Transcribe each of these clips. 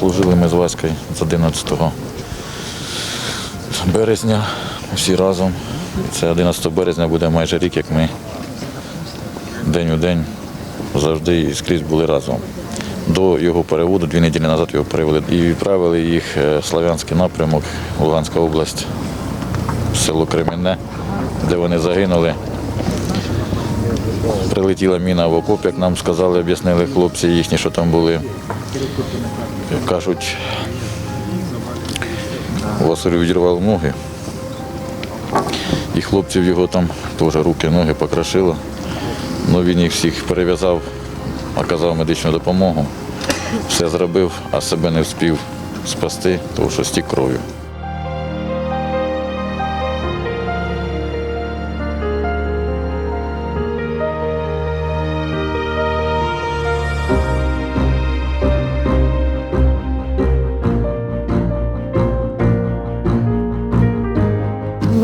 Дружили ми з Ваською з 11 березня всі разом. Це 11 березня буде майже рік, як ми день у день завжди і скрізь були разом. До його переводу, дві неділі назад його перевели і відправили їх е, в Славянський напрямок, Луганська область, село Кремінне, де вони загинули. Прилетіла міна в окоп, як нам сказали, об'яснили хлопці їхні, що там були. Кажуть, Василю відірвав ноги. І хлопців його там теж руки, ноги покрашило. Ну, він їх всіх перев'язав, оказав медичну допомогу. Все зробив, а себе не встиг спасти, тому що стік кров'ю.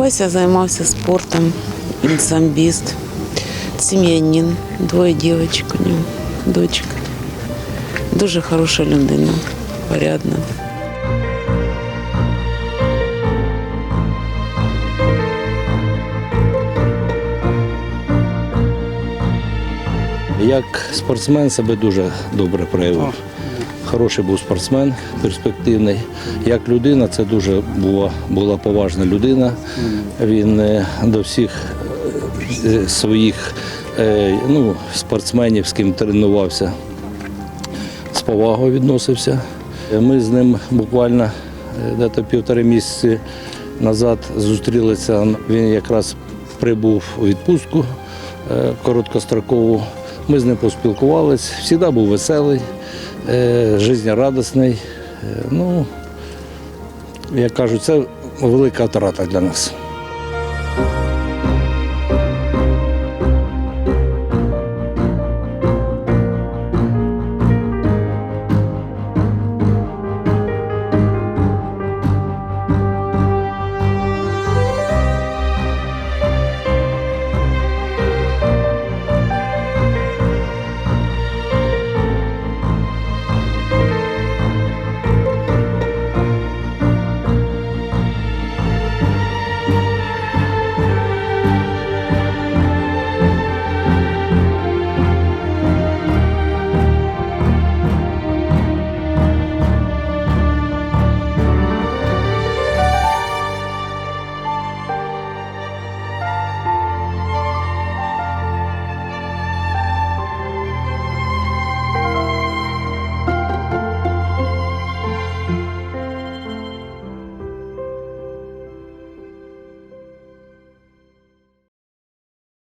Вася займався спортом, він самбіст, сім'янин, двоє дівчаток у нього, дочка. Дуже хороша людина, порядна. Як спортсмен себе дуже добре проявив. Хороший був спортсмен, перспективний. Як людина, це дуже була, була поважна людина. Він е, до всіх е, своїх е, ну, спортсменів, з ким тренувався, з повагою відносився. Ми з ним буквально десь півтори місяці назад зустрілися. Він якраз прибув у відпустку короткострокову. Ми з ним поспілкувалися. Завжди був веселий, життєрадісний. Е, Ну, як кажуть, це велика втрата для нас.